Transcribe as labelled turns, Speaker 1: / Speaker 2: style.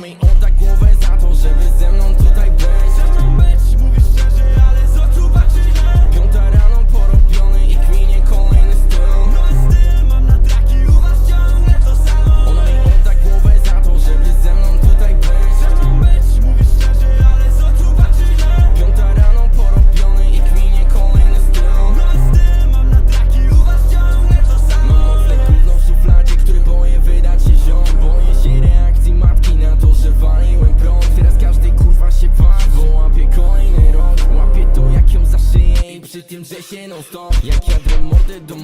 Speaker 1: Mam jej
Speaker 2: oddać głowę za to, żeby ze mną tutaj być że się non stop Jak jadę mordy do